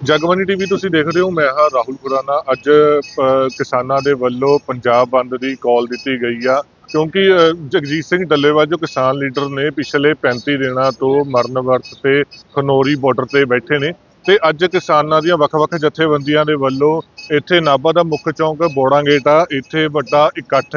Jagbani TV ਤੁਸੀਂ ਦੇਖ ਰਹੇ ਹੋ, ਮੈਂ ਹਾਂ ਰਾਹੁਲ ਖੁਰਾਨਾ। ਅੱਜ ਕਿਸਾਨਾਂ ਦੇ ਵੱਲੋਂ ਪੰਜਾਬ ਬੰਦ ਦੀ ਕਾਲ ਦਿੱਤੀ ਗਈ ਆ, ਕਿਉਂਕਿ ਜਗਜੀਤ ਸਿੰਘ ਡੱਲੇਵਾਲ ਜੋ ਕਿਸਾਨ ਲੀਡਰ ਨੇ ਪਿਛਲੇ 35 ਦਿਨਾਂ ਤੋਂ ਮਰਨ ਵਰਤ ਤੇ ਖਨੋਰੀ ਬਾਰਡਰ ਤੇ ਬੈਠੇ ਨੇ ਤੇ ਅੱਜ ਕਿਸਾਨਾਂ ਦੀਆਂ ਵੱਖ-ਵੱਖ ਜਥੇਬੰਦੀਆਂ ਦੇ ਵੱਲੋਂ ਇੱਥੇ ਨਾਭਾ ਦਾ ਮੁੱਖ ਚੌਂਕ ਬੋੜਾਂਗੇਟ ਆ, ਇੱਥੇ ਵੱਡਾ ਇਕੱਠ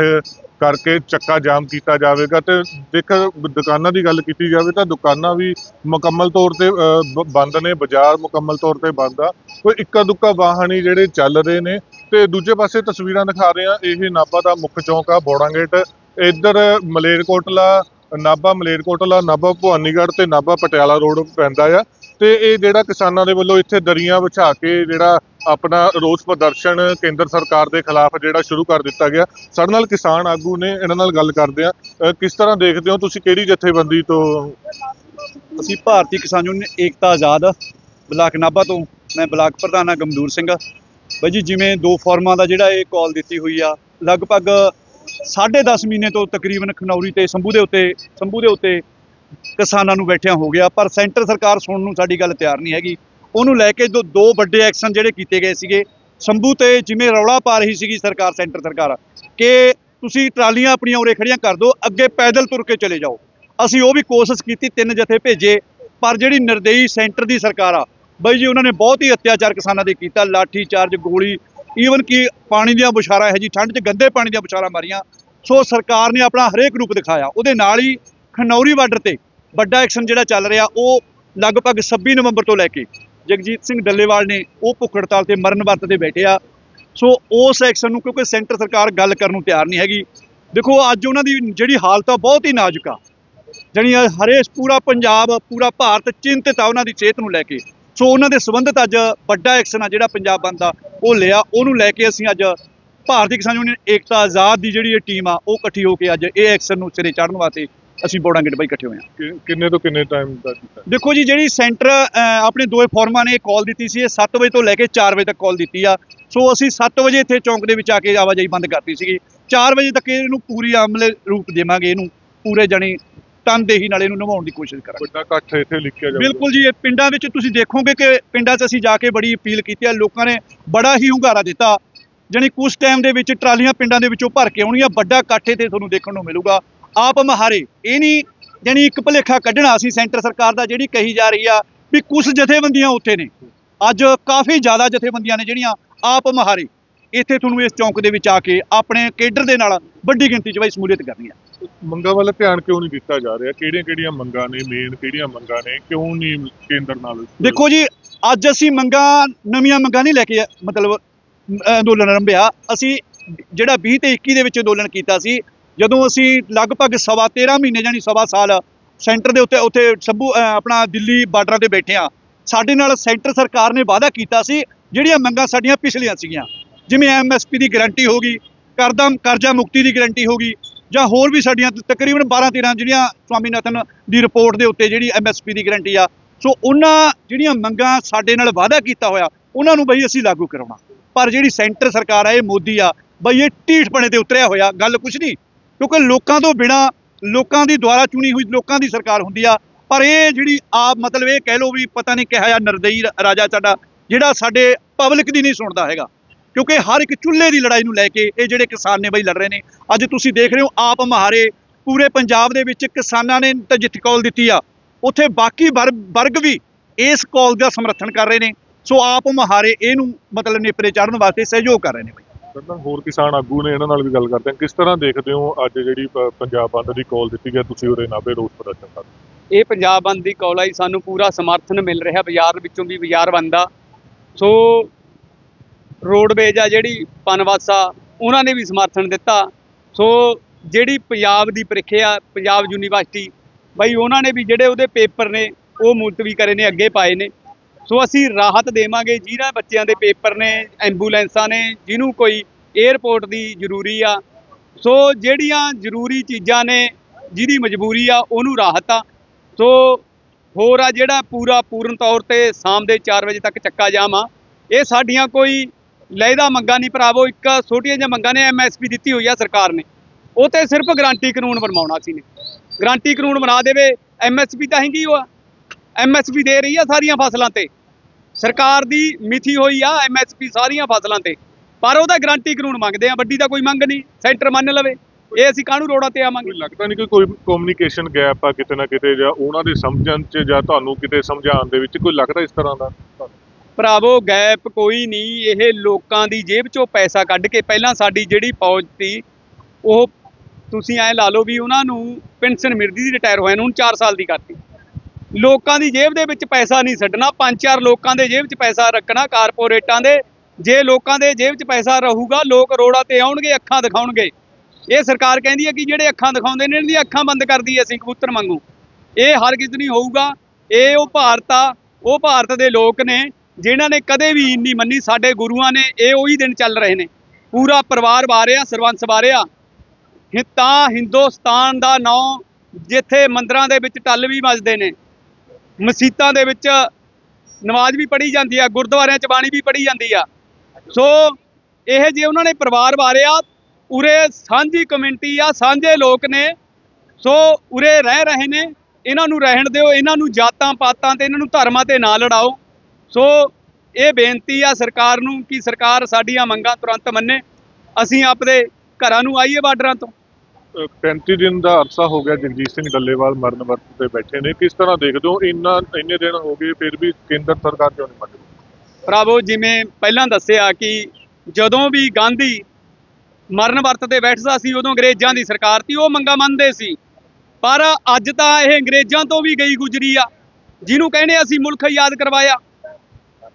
ਕਰਕੇ ਚੱਕਾ ਜਾਮ ਕੀਤਾ ਜਾਵੇਗਾ ਤੇ ਦੇਖ, ਦੁਕਾਨਾਂ ਦੀ ਗੱਲ ਕੀਤੀ ਜਾਵੇ ਤਾਂ ਦੁਕਾਨਾਂ ਵੀ ਮੁਕੰਮਲ ਤੌਰ ਤੇ ਬ- ਬੰਦ ਨੇ, ਬਾਜ਼ਾਰ ਮੁਕੰਮਲ ਤੌਰ ਤੇ ਬੰਦ ਆ। ਕੋਈ ਇੱਕਾ ਦੁੱਕਾ ਵਾਹਨ ਹੀ ਜਿਹੜੇ ਚੱਲ ਰਹੇ ਨੇ ਤੇ ਦੂਜੇ ਪਾਸੇ ਤਸਵੀਰਾਂ ਦਿਖਾ ਰਹੇ ਆ ਇਹ ਨਾਭਾ ਦਾ ਮੁੱਖ ਚੌਂਕ ਆ, ਬੋੜਾਂ ਗੇਟ। ਇੱਧਰ ਮਲੇਰਕੋਟਲਾ, ਨਾਭਾ ਮਲੇਰਕੋਟਲਾ, ਨਾਭਾ ਭਵਾਨੀਗੜ੍ਹ ਤੇ ਨਾਭਾ ਪਟਿਆਲਾ ਰੋਡ ਪੈਂਦਾ ਆ। ਤੇ ਇਹ ਜਿਹੜਾ ਕਿਸਾਨਾਂ ਦੇ ਵੱਲੋਂ ਇੱਥੇ ਦਰੀਆਂ ਵਿਛਾ ਕੇ ਜਿਹੜਾ ਆਪਣਾ ਰੋਸ ਪ੍ਰਦਰਸ਼ਨ ਕੇਂਦਰ ਸਰਕਾਰ ਦੇ ਖਿਲਾਫ ਜਿਹੜਾ ਸ਼ੁਰੂ ਕਰ ਦਿੱਤਾ ਗਿਆ। ਸਾਡੇ ਨਾਲ ਕਿਸਾਨ ਆਗੂ ਨੇ ਇਹਨਾਂ ਨਾਲ ਗੱਲ ਕਰਦੇ ਆ ਕਿਸ ਤਰ੍ਹਾਂ ਦੇਖਦੇ ਹੋ ਤੁਸੀਂ ਕਿਹੜੀ ਜਥੇਬੰਦੀ ਤੋਂ? ਅਸੀਂ ਭਾਰਤੀ ਕਿਸਾਨ ਯੂਨੀਅਨ ਏਕਤਾ ਆਜ਼ਾਦ, ਬਲਾਕ ਨਾਭਾ ਤੋਂ। ਮੈਂ ਬਲਾਕ ਪ੍ਰਧਾਨ ਹਾਂ ਗਮਦੂਰ ਸਿੰਘ। ਬਾਈ ਜੀ, ਜਿਵੇਂ ਦੋ ਫੋਰਮਾਂ ਦਾ ਜਿਹੜਾ ਇਹ ਕਾਲ ਦਿੱਤੀ ਹੋਈ ਆ, ਲਗਭਗ 10.5 ਮਹੀਨੇ ਤੋਂ ਤਕਰੀਬਨ ਖਨੌਰੀ ਤੇ ਸੰਭੂ ਦੇ ਉੱਤੇ, ਸੰਭੂ ਦੇ ਉੱਤੇ ਕਿਸਾਨਾਂ ਨੂੰ ਬੈਠਿਆਂ ਹੋ ਗਿਆ। ਪਰ ਸੈਂਟਰ ਸਰਕਾਰ ਸੁਣਨ ਨੂੰ ਸਾਡੀ ਗੱਲ ਤਿਆਰ ਨਹੀਂ ਹੈਗੀ। ਉਹਨੂੰ ਲੈ ਕੇ ਦੋ ਦੋ ਵੱਡੇ ਐਕਸ਼ਨ ਜਿਹੜੇ ਕੀਤੇ ਗਏ ਸੀਗੇ, ਸੰਭੂ ਤੇ ਜਿਵੇਂ ਰੌਲਾ ਪਾ ਰਹੀ ਸੀਗੀ ਸਰਕਾਰ, ਸੈਂਟਰ ਸਰਕਾਰ, ਕਿ ਤੁਸੀਂ ਟਰਾਲੀਆਂ ਆਪਣੀਆਂ ਉਰੇ ਖੜੀਆਂ ਕਰ ਦਿਓ, ਅੱਗੇ ਪੈਦਲ ਤੁਰ ਕੇ ਚਲੇ ਜਾਓ। ਅਸੀਂ ਉਹ ਵੀ ਕੋਸ਼ਿਸ਼ ਕੀਤੀ, ਤਿੰਨ ਜਥੇ ਭੇਜੇ, ਪਰ ਜਿਹੜੀ ਨਿਰਦੇਈ ਸੈਂਟਰ ਦੀ ਸਰਕਾਰ ਆ, ਬਈ ਜੀ ਉਹਨਾਂ ਨੇ ਬਹੁਤ ਹੀ ਅਤਿਆਚਾਰ ਕਿਸਾਨਾਂ ਦੇ ਕੀਤਾ, ਲਾਠੀ ਚਾਰਜ, ਗੋਲੀ ਈਵਨ ਕਿ ਪਾਣੀ ਦੀਆਂ ਬੁਛਾਰਾਂ ਹੈ ਜੀ ਠੰਡ 'ਚ ਗੰਦੇ ਪਾਣੀ ਦੀਆਂ ਬੁਛਾਰਾਂ ਮਾਰੀਆਂ। ਸੋ ਸਰਕਾਰ ਨੇ ਆਪਣਾ ਹਰੇਕ ਰੂਪ ਦਿਖਾਇਆ। ਉਹਦੇ ਨਾਲ ਹੀ ਖਨੌਰੀ ਬਾਰਡਰ ਤੇ ਵੱਡਾ ਐਕਸ਼ਨ ਜਿਹੜਾ ਚੱਲ ਰਿਹਾ, ਉਹ ਲਗਭਗ 26 ਨਵੰਬਰ ਤੋਂ ਲੈ ਕੇ ਜਗਜੀਤ ਸਿੰਘ ਡੱਲੇਵਾਲ ਨੇ ਉਹ ਭੁੱਖ ਹੜਤਾਲ ਤੇ ਮਰਨ ਵਰਤ ਤੇ ਬੈਠੇ ਆ। ਸੋ ਉਸ ਐਕਸ਼ਨ ਨੂੰ ਕਿਉਂਕਿ ਸੈਂਟਰ ਸਰਕਾਰ ਗੱਲ ਕਰਨ ਨੂੰ ਤਿਆਰ ਨਹੀਂ ਹੈਗੀ। ਦੇਖੋ, ਅੱਜ ਉਹਨਾਂ ਦੀ ਜਿਹੜੀ ਹਾਲਤ ਆ, ਬਹੁਤ ਹੀ ਨਾਜ਼ੁਕ ਆ। ਜਾਣੀ ਹਰੇਸ਼ ਪੂਰਾ ਪੰਜਾਬ, ਪੂਰਾ ਭਾਰਤ ਚਿੰਤਤ ਆ ਉਹਨਾਂ ਦੀ ਸਿਹਤ ਨੂੰ ਲੈ ਕੇ। ਸੋ ਉਹਨਾਂ ਦੇ ਸੰਬੰਧਿਤ ਅੱਜ ਵੱਡਾ ਐਕਸ਼ਨ ਆ ਜਿਹੜਾ ਪੰਜਾਬ ਬੰਦ ਦਾ, ਉਹ ਲਿਆ। ਉਹਨੂੰ ਲੈ ਕੇ ਅਸੀਂ ਅੱਜ ਭਾਰਤੀ ਕਿਸਾਨ ਯੂਨੀਅਨ ਏਕਤਾ ਆਜ਼ਾਦ ਦੀ ਜਿਹੜੀ ਇਹ ਟੀਮ ਆ, ਉਹ ਇਕੱਠੀ ਹੋ ਕੇ ਅੱਜ ਇਹ ਐਕਸ਼ਨ ਨੂੰ ਸਿਰੇ ਚਾੜਨ ਵਾਸਤੇ ਅਸੀਂ ਬੋੜਾਂ ਗੇਟ ਬਾਈ ਇਕੱਠੇ ਹੋਏ ਆ ਕਿ- ਕਿੰਨੇ ਤੋਂ ਕਿੰਨੇ ਟਾਈਮ ਦਾ ਕੀਤਾ? ਦੇਖੋ ਜੀ ਜਿਹੜੀ ਸੈਂਟਰ ਆਪਣੇ ਦੋਏ ਫੋਰਮਾਂ ਨੇ ਕਾਲ ਦਿੱਤੀ ਸੀ ਇਹ 7 ਵਜੇ ਤੋਂ ਲੈ ਕੇ 4 ਵਜੇ ਤੱਕ ਕਾਲ ਦਿੱਤੀ ਆ। ਸੋ ਅਸੀਂ 7 ਵਜੇ ਇੱਥੇ ਚੌਂਕ ਦੇ ਵਿੱਚ ਆ ਕੇ ਆਵਾਜਾਈ ਬੰਦ ਕਰਤੀ ਸੀਗੀ। 4 ਵਜੇ ਤੱਕ ਇਹਨੂੰ ਪੂਰੀ ਅਮਲੇ ਰੂਪ ਦੇਵਾਂਗੇ ਇਹਨੂੰ ਪੂਰੇ ਜਣੀ ਤਨਦੇਹੀ ਨਾਲ ਇਹਨੂੰ ਨਿਭਾਉਣ ਦੀ ਕੋਸ਼ਿਸ਼ ਕਰਾਂਗੇ। ਵੱਡਾ ਇਕੱਠ ਇੱਥੇ ਲਿਖਿਆ ਜਾਊਗਾ। ਬਿਲਕੁਲ ਜੀ ਇਹ ਪਿੰਡਾਂ ਵਿੱਚ ਤੁਸੀਂ ਦੇਖੋਗੇ ਕਿ ਪਿੰਡਾਂ 'ਚ ਅਸੀਂ ਜਾ ਕੇ ਬੜੀ ਅਪੀਲ ਕੀਤੀ ਆ। ਲੋਕਾਂ ਨੇ ਬੜਾ ਹੀ ਹੁੰਗਾਰਾ ਦਿੱਤਾ। ਜਾਣੀ ਕੁਝ ਟਾਈਮ ਦੇ ਵਿੱਚ ਟਰਾਲੀਆਂ ਪਿੰਡਾਂ ਦੇ ਵਿੱਚੋਂ ਭਰ ਕੇ ਆਉਣੀਆਂ ਵੱਡਾ ਇਕੱਠ ਇੱਥੇ ਤੁਹਾਨੂੰ ਦੇਖਣ ਨੂੰ ਮਿਲੂਗਾ। ਆਪ ਮਹਾਰੇ ਇਹ ਨਹੀਂ ਜਾਣੀ ਇੱਕ ਭੁਲੇਖਾ ਕੱਢਣਾ ਸੀ ਸੈਂਟਰ ਸਰਕਾਰ ਦਾ ਜਿਹੜੀ ਕਹੀ ਜਾ ਰਹੀ ਆ ਵੀ ਕੁਝ ਜਥੇਬੰਦੀਆਂ ਉੱਥੇ ਨੇ। ਅੱਜ ਕਾਫੀ ਜ਼ਿਆਦਾ ਜਥੇਬੰਦੀਆਂ ਨੇ ਜਿਹੜੀਆਂ ਆਪ ਮਹਾਰੇ। ਇੱਥੇ ਤੁਹਾਨੂੰ ਇਸ ਚੌਂਕ ਦੇ ਵਿੱਚ ਆ ਕੇ ਆਪਣੇ ਕੇਡਰ ਦੇ ਨਾਲ ਵੱਡੀ ਗਿਣਤੀ 'ਚ ਬਾਈ ਸਮੂਲੀਅਤ ਕਰਨੀ ਆ। ਮੰਗਾਂ ਵੱਲ ਧਿਆਨ ਕਿਉਂ ਨਹੀਂ ਦਿੱਤਾ ਜਾ ਰਿਹਾ? ਕਿਹੜੀਆਂ ਕਿਹੜੀਆਂ ਮੰਗਾਂ ਨੇ ਮੇਨ ਕਿਹੜੀਆਂ ਮੰਗਾਂ ਨੇ? ਕਿਉਂ ਨਹੀਂ ਕੇਂਦਰ ਨਾਲ ਦੇਖੋ ਜੀ ਅੱਜ ਅਸੀਂ ਮੰਗਾਂ ਨਵੀਆਂ ਮੰਗਾਂ ਨਹੀਂ ਲੈ ਕੇ ਮਤਲਬ ਅੰਦੋਲਨ ਆਰੰਭਿਆ ਅਸੀਂ ਜਿਹੜਾ 20 ਤੇ 21 ਦੇ ਵਿੱਚ ਅੰਦੋਲਨ ਕੀਤਾ ਸੀ, ਜਦੋਂ ਅਸੀਂ ਲਗਭਗ ਸਵਾ 13 ਮਹੀਨੇ ਜਾਨੀ ਸਵਾ ਸਾਲ ਸੈਂਟਰ ਦੇ ਉੱਤੇ, ਉੱਥੇ ਸੱਭੂ ਆਪਣਾ ਦਿੱਲੀ ਬਾਰਡਰਾਂ ਤੇ ਬੈਠੇ ਆ ਸਾਡੇ ਨਾਲ ਸੈਂਟਰ ਸਰਕਾਰ ਨੇ ਵਾਅਦਾ ਕੀਤਾ ਸੀ, ਜਿਹੜੀਆਂ ਮੰਗਾਂ ਸਾਡੀਆਂ ਪਿਛਲੀਆਂ ਸੀਗੀਆਂ। ਜਿਵੇਂ ਐਮਐਸਪੀ ਦੀ ਗਾਰੰਟੀ ਗਈ ਕਰਜ਼ਾ ਕਰਜ਼ਾ ਮੁਕਤੀ ਦੀ ਗਾਰੰਟੀ ਗਈ, ਜਾਂ ਹੋਰ ਵੀ ਸਾਡੀਆਂ ਤਕਰੀਬਨ 12 13 ਜਿਹੜੀਆਂ ਸਵਾਮੀਨਾਥਨ ਦੀ ਰਿਪੋਰਟ ਦੇ ਉੱਤੇ ਜਿਹੜੀ ਐਮਐਸਪੀ ਦੀ ਗਾਰੰਟੀ ਆ। ਸੋ ਉਹਨਾਂ ਜਿਹੜੀਆਂ ਮੰਗਾਂ ਸਾਡੇ ਨਾਲ ਵਾਅਦਾ ਕੀਤਾ ਹੋਇਆ, ਉਹਨਾਂ ਨੂੰ ਬਈ ਅਸੀਂ ਲਾਗੂ ਕਰਾਉਣਾ। ਪਰ ਜਿਹੜੀ ਸੈਂਟਰ ਸਰਕਾਰ ਆ, ਇਹ ਮੋਦੀ ਆ, ਬਈ ਇਹ ਢੀਠ ਬਣੇ ਤੇ ਉਤਰਿਆ ਹੋਇਆ, ਗੱਲ ਕੁਛ ਨਹੀਂ। ਕਿਉਂਕਿ ਲੋਕਾਂ ਤੋਂ ਬਿਨਾ, ਲੋਕਾਂ ਦੀ ਦੁਆਰਾ ਚੁਣੀ ਹੋਈ, ਲੋਕਾਂ ਦੀ ਸਰਕਾਰ ਹੁੰਦੀ ਆ। ਪਰ ਇਹ ਜਿਹੜੀ ਆਪ ਮਤਲਬ ਇਹ ਕਹਿ ਲਓ ਵੀ ਪਤਾ ਨਹੀਂ ਕਿਹਾ ਜਾਂ ਨਰਦਈ ਰਾਜਾ ਸਾਡਾ, ਜਿਹੜਾ ਸਾਡੇ ਪਬਲਿਕ ਦੀ ਨਹੀਂ ਸੁਣਦਾ ਹੈਗਾ। ਕਿਉਂਕਿ ਹਰ ਇੱਕ ਚੁੱਲ੍ਹੇ ਦੀ ਲੜਾਈ ਨੂੰ ਲੈ ਕੇ ਇਹ ਜਿਹੜੇ ਕਿਸਾਨ ਨੇ ਬਈ ਲੜ ਰਹੇ ਨੇ, ਅੱਜ ਤੁਸੀਂ ਦੇਖ ਰਹੇ ਹੋ ਆਪ ਮਹਾਰੇ, ਪੂਰੇ ਪੰਜਾਬ ਦੇ ਵਿੱਚ ਕਿਸਾਨਾਂ ਨੇ ਤਾਂ ਜਿੱਤ ਕਾਲ ਦਿੱਤੀ ਆ। ਉੱਥੇ ਬਾਕੀ ਵਰ- ਵਰਗ ਵੀ ਇਸ ਕੌਲ ਦਾ ਸਮਰਥਨ ਕਰ ਰਹੇ ਨੇ। ਸੋ ਆਪ ਮਹਾਰੇ ਇਹਨੂੰ ਮਤਲਬ ਨੇਪਰੇ ਚੜ੍ਹਨ ਵਾਸਤੇ ਸਹਿਯੋਗ ਕਰ ਰਹੇ ਨੇ ਬਈ। ਪਹਿਲਾਂ ਹੋਰ ਕਿਸਾਨ ਆਗੂ ਨੇ ਇਹਨਾਂ ਨਾਲ ਵੀ ਗੱਲ ਕਰਦੇ ਹਾਂ ਕਿਸ ਤਰ੍ਹਾਂ ਦੇਖਦੇ ਹੋ ਅੱਜ ਜਿਹੜੀ ਪ- ਪੰਜਾਬ ਬੰਦ ਦੀ ਕਾਲ ਦਿੱਤੀ ਗਈ ਤੁਸੀਂ ਉਹਦੇ ਨਾਭੇ ਰੋਸ ਪ੍ਰਦਰਸ਼ਨ ਕਰ ਰਹੇ ਹੋ? ਇਹ ਪੰਜਾਬ ਬੰਦ ਦੀ ਕੌਲ ਆਈ ਸਾਨੂੰ ਪੂਰਾ ਸਮਰਥਨ ਮਿਲ ਰਿਹਾ ਬਾਜ਼ਾਰ ਵਿੱਚੋਂ ਵੀ ਬਾਜ਼ਾਰ ਬੰਦ ਆ। ਸੋ ਰੋਡਵੇਜ ਆ ਜਿਹੜੀ ਪਨਵਾਸਾ ਉਹਨਾਂ ਨੇ ਵੀ ਸਮਰਥਨ ਦਿੱਤਾ। ਸੋ ਜਿਹੜੀ ਪੰਜਾਬ ਦੀ ਪ੍ਰੀਖਿਆ ਪੰਜਾਬ ਯੂਨੀਵਰਸਿਟੀ ਬਈ ਉਹਨਾਂ ਨੇ ਵੀ ਜਿਹੜੇ ਉਹਦੇ ਪੇਪਰ ਨੇ ਉਹ ਮੁਲਤਵੀ ਕਰੇ ਨੇ ਅੱਗੇ ਪਾਏ ਨੇ। ਸੋ ਅਸੀਂ ਰਾਹਤ ਦੇਵਾਂਗੇ, ਜਿਹਨਾਂ ਬੱਚਿਆਂ ਦੇ ਪੇਪਰ ਨੇ, ਐਂਬੂਲੈਂਸਾਂ ਨੇ, ਜਿਹਨੂੰ ਕੋਈ 에ਅਰਪੋਰਟ ਦੀ ਜ਼ਰੂਰੀ ਆ। ਸੋ ਜਿਹੜੀਆਂ ਜ਼ਰੂਰੀ ਚੀਜ਼ਾਂ ਨੇ, ਜਿਹਦੀ ਮਜਬੂਰੀ ਆ, ਉਹਨੂੰ ਰਾਹਤ ਆ। ਸੋ ਹੋਰ ਆ ਜਿਹੜਾ ਪੂਰਾ ਪੂਰਨ ਤੌਰ ਤੇ ਸ਼ਾਮ ਦੇ 4 ਵਜੇ ਤੱਕ ਚੱਕਾ ਜਾਮ ਆ, ਇਹ ਸਾਡੀਆਂ ਕੋਈ ਲੈਦਾ ਮੰਗਾਂ ਨਹੀਂ ਭਰਾਵੋ, ਇੱਕ ਛੋਟੀਆਂ ਜਿਹੀਆਂ ਮੰਗਾਂ ਨੇ ਐਮਐਸਪੀ ਦਿੱਤੀ ਹੋਈ ਆ ਸਰਕਾਰ ਨੇ। ਉਹ ਤੇ ਸਿਰਫ ਗਰੰਟੀ ਕਾਨੂੰਨ ਬਣਵਾਉਣਾ ਸੀ ਨੇ। ਗਰੰਟੀ ਕਾਨੂੰਨ ਬਣਾ ਦੇਵੇ ਐਮਐਸਪੀ ਤਾਂ ਹੈਗੀ ਉਹ ਐਮਐਸਪੀ ਦੇ ਰਹੀ ਆ ਸਾਰੀਆਂ ਫਸਲਾਂ ਤੇ। ਸਰਕਾਰ ਦੀ ਮਿਥੀ ਹੋਈ ਆ ਐਮਐਸਪੀ ਸਾਰੀਆਂ ਫਸਲਾਂ ਤੇ। ਪਰ ਉਹਦਾ ਗਾਰੰਟੀ ਕਾਨੂੰਨ ਮੰਗਦੇ ਆ ਵੱਡੀ ਤਾਂ ਕੋਈ ਮੰਗ ਨਹੀਂ ਸੈਂਟਰ ਮੰਨ ਲਵੇ। ਇਹ ਅਸੀਂ ਕਾਹਨੂੰ ਰੋੜਾ ਤੇ ਆਵਾਂਗੇ? ਲੱਗਦਾ ਨਹੀਂ ਕਿ ਕੋਈ ਕਮਿਊਨੀਕੇਸ਼ਨ ਗੈਪ ਆ ਕਿਤੇ ਨਾ ਕਿਤੇ ਜਾਂ ਉਹਨਾਂ ਦੇ ਸਮਝਣ 'ਚ ਜਾਂ ਤੁਹਾਨੂੰ ਕਿਤੇ ਸਮਝਾਉਣ ਦੇ ਵਿੱਚ ਕੋਈ ਲੱਗਦਾ ਇਸ ਤਰ੍ਹਾਂ ਦਾ? ਭਰਾਵੋ ਗੈਪ ਕੋਈ ਨਹੀਂ। ਇਹ ਲੋਕਾਂ ਦੀ ਜੇਬ ਚੋਂ ਪੈਸਾ ਕੱਢ ਕੇ ਪਹਿਲਾਂ ਸਾਡੀ ਜਿਹੜੀ ਫੌਜ ਸੀ ਉਹ ਤੁਸੀਂ ਐ ਲਾ ਲਓ ਵੀ ਉਹਨਾਂ ਨੂੰ ਪੈਨਸ਼ਨ ਮਿਲਦੀ ਸੀ ਰਿਟਾਇਰ ਹੋਇਆ ਨੂੰ 4 ਸਾਲ ਦੀ ਕਰਤੀ। ਲੋਕਾਂ ਦੀ ਜੇਬ ਦੇ ਵਿੱਚ ਪੈਸਾ ਨਹੀਂ ਛੱਡਣਾ, ਪੰਜ ਚਾਰ ਲੋਕਾਂ ਦੇ ਜੇਬ 'ਚ ਪੈਸਾ ਰੱਖਣਾ, ਕਾਰਪੋਰੇਟਾਂ ਦੇ, ਜੇ ਲੋਕਾਂ ਦੇ ਜੇਬ 'ਚ ਪੈਸਾ ਰਹੂਗਾ, ਲੋਕ ਰੋੜਾ ਤੇ ਆਉਣਗੇ, ਅੱਖਾਂ ਦਿਖਾਉਣਗੇ। ਇਹ ਸਰਕਾਰ ਕਹਿੰਦੀ ਹੈ ਕਿ ਜਿਹੜੇ ਅੱਖਾਂ ਦਿਖਾਉਂਦੇ ਨੇ ਇਹਨਾਂ ਦੀਆਂ ਅੱਖਾਂ ਬੰਦ ਕਰਦੀ ਹੈ ਅਸੀਂ ਕਬੂਤਰ ਮੰਗੂ ਇਹ ਹਰ ਕਿਸ ਨਹੀਂ ਹੋਊਗਾ। ਇਹ ਉਹ ਭਾਰਤ ਆ, ਉਹ ਭਾਰਤ ਦੇ ਲੋਕ ਨੇ, ਜਿਨ੍ਹਾਂ ਨੇ ਕਦੇ ਵੀ ਨਹੀਂ ਮੰਨੀ, ਸਾਡੇ ਗੁਰੂਆਂ ਨੇ ਇਹ ਉਹੀ ਦਿਨ ਚੱਲ ਰਹੇ ਨੇ। ਪੂਰਾ ਪਰਿਵਾਰ ਵਾਰਿਆ, ਸਰਵੰਸ ਵਾਰਿਆ। ਹਿ- ਤਾਂ ਹਿੰਦੁਸਤਾਨ ਦਾ ਨਾਂ ਜਿੱਥੇ ਮੰਦਰਾਂ ਦੇ ਵਿੱਚ ਟੱਲ ਵੀ ਵੱਜਦੇ ਨੇ। ਮਸੀਤਾਂ ਦੇ ਵਿੱਚ ਨਮਾਜ਼ ਵੀ ਪੜ੍ਹੀ ਜਾਂਦੀ ਆ, ਗੁਰਦੁਆਰਿਆਂ ਚ ਬਾਣੀ ਵੀ ਪੜ੍ਹੀ ਜਾਂਦੀ ਆ। ਸੋ ਇਹ ਜੇ ਉਹਨਾਂ ਨੇ ਪਰਿਵਾਰ ਵਾਰਿਆ, ਉਰੇ ਸਾਂਝੀ ਕਮਿਊਨਿਟੀ ਆ, ਸਾਂਝੇ ਲੋਕ ਨੇ। ਸੋ ਉਰੇ ਰਹਿ ਰਹੇ ਨੇ, ਇਹਨਾਂ ਨੂੰ ਰਹਿਣ ਦਿਓ, ਇਹਨਾਂ ਨੂੰ ਜਾਤਾਂ ਪਾਤਾਂ ਤੇ, ਇਹਨਾਂ ਨੂੰ ਧਰਮਾਂ ਤੇ ਨਾ ਲੜਾਓ। ਸੋ ਇਹ ਬੇਨਤੀ ਆ ਸਰਕਾਰ ਨੂੰ ਕਿ ਸਰਕਾਰ ਸਾਡੀਆਂ ਮੰਗਾਂ ਤੁਰੰਤ ਮੰਨੇ। ਅਸੀਂ ਆਪਦੇ ਘਰਾਂ ਨੂੰ ਆਈਏ ਬਾਰਡਰਾਂ ਤੋਂ। 35 ਦਿਨ ਦਾ ਅਰਸਾ ਹੋ ਗਿਆ ਜਗਜੀਤ ਸਿੰਘ ਡੱਲੇਵਾਲ ਮਰਨ ਵਰਤ ਤੇ ਬੈਠੇ ਨੇ। ਕਿਸ ਤਰ੍ਹਾਂ ਦੇਖਦੇ ਹੋ ਇੰਨਾ, ਇੰਨੇ ਦਿਨ ਹੋ ਗਏ ਫਿਰ ਵੀ ਕੇਂਦਰ ਸਰਕਾਰ ਕਿਉਂ ਨਹੀਂ ਮੰਨ ਰਹੀ? ਭਰਾਵੋ, ਜਿਵੇਂ ਪਹਿਲਾਂ ਦੱਸਿਆ ਕਿ ਜਦੋਂ ਵੀ ਗਾਂਧੀ ਮਰਨ ਵਰਤ ਤੇ ਬੈਠਦਾ ਸੀ, ਉਦੋਂ ਅੰਗਰੇਜ਼ਾਂ ਦੀ ਸਰਕਾਰ ਸੀ, ਉਹ ਮੰਗਾ ਮੰਨਦੇ ਸੀ। ਪਰ ਅੱਜ ਤਾਂ ਇਹ ਅੰਗਰੇਜ਼ਾਂ ਤੋਂ ਵੀ ਗਈ ਗੁਜਰੀ ਆ, ਜਿਹਨੂੰ ਕਹਿੰਦੇ ਅਸੀਂ ਮੁਲਕ ਯਾਦ ਕਰਵਾਇਆ।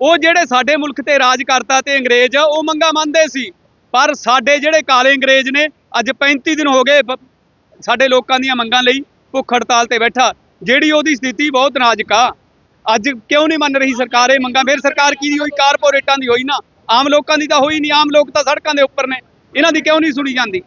ਉਹ ਜਿਹੜੇ ਸਾਡੇ ਮੁਲਕ ਤੇ ਰਾਜ ਕਰਤਾ ਤੇ ਅੰਗਰੇਜ਼, ਉਹ ਮੰਗਾ ਮੰਨਦੇ ਸੀ। ਪਰ ਸਾਡੇ ਜਿਹੜੇ ਕਾਲੇ ਅੰਗਰੇਜ਼ ਨੇ ਅੱਜ 35 ਦਿਨ ਹੋ ਗਏ ਸਾਡੇ ਲੋਕਾਂ ਦੀਆਂ ਮੰਗਾਂ ਲਈ ਭੁੱਖ ਹੜਤਾਲ ਤੇ ਬੈਠਾ। ਜਿਹੜੀ ਉਹਦੀ ਸਥਿਤੀ ਬਹੁਤ ਨਾਜ਼ੁਕ ਆ। ਅੱਜ ਕਿਉਂ ਨਹੀਂ ਮੰਨ ਰਹੀ ਸਰਕਾਰ ਇਹ ਮੰਗਾਂ? ਫਿਰ ਸਰਕਾਰ ਕੀ ਦੀ ਹੋਈ? ਕਾਰਪੋਰੇਟਾਂ ਦੀ ਹੋਈ ਨਾ। ਆਮ ਲੋਕਾਂ ਦੀ ਤਾਂ ਹੋਈ ਨਹੀਂ। ਆਮ ਲੋਕ ਤਾਂ ਸੜਕਾਂ ਦੇ ਉੱਪਰ ਨੇ। ਇਹਨਾਂ ਦੀ ਕਿਉਂ ਨਹੀਂ ਸੁਣੀ ਜਾਂਦੀ?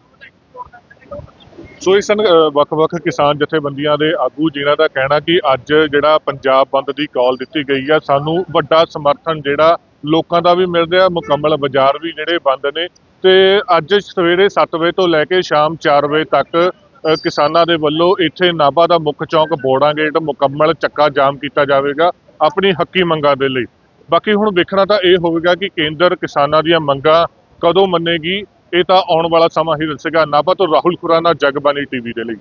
ਸੋ ਇਸ ਸਨ ਵੱਖ-ਵੱਖ ਕਿਸਾਨ ਜਥੇਬੰਦੀਆਂ ਦੇ ਆਗੂ ਜਿਨ੍ਹਾਂ ਦਾ ਕਹਿਣਾ ਕਿ ਅੱਜ ਜਿਹੜਾ ਪੰਜਾਬ ਬੰਦ ਦੀ ਕਾਲ ਦਿੱਤੀ ਗਈ ਆ, ਸਾਨੂੰ ਵੱਡਾ ਸਮਰਥਨ ਜਿਹੜਾ ਲੋਕਾਂ ਦਾ ਵੀ ਮਿਲ ਰਿਹਾ। ਮੁਕੰਮਲ ਬਾਜ਼ਾਰ ਵੀ ਜਿਹੜੇ ਬੰਦ ਨੇ ਤੇ ਅੱਜ ਸਵੇਰੇ 7 ਵਜੇ ਤੋਂ ਲੈ ਕੇ ਸ਼ਾਮ 4 ਵਜੇ ਤੱਕ ਕਿਸਾਨਾਂ ਦੇ ਵੱਲੋਂ ਇੱਥੇ ਨਾਭਾ ਦਾ ਮੁੱਖ ਚੌਂਕ ਬੋੜਾਂ ਗੇਟ ਮੁਕੰਮਲ ਚੱਕਾ ਜਾਮ ਕੀਤਾ ਜਾਵੇਗਾ, ਆਪਣੀ ਹੱਕੀ ਮੰਗਾਂ ਦੇ ਲਈ। ਬਾਕੀ ਹੁਣ ਵੇਖਣਾ ਤਾਂ ਇਹ ਹੋਵੇਗਾ ਕਿ ਕੇਂਦਰ ਕਿਸਾਨਾਂ ਦੀਆਂ ਮੰਗਾਂ ਕਦੋਂ ਮੰਨੇਗੀ, ਇਹ ਤਾਂ ਆਉਣ ਵਾਲਾ ਸਮਾਂ ਹੀ ਦੱਸੇਗਾ। ਨਾਭਾ ਤੋਂ ਰਾਹੁਲ ਖੁਰਾਨਾ ਜਗਬਾਨੀ ਟੀਵੀ ਦੇ ਲਈ।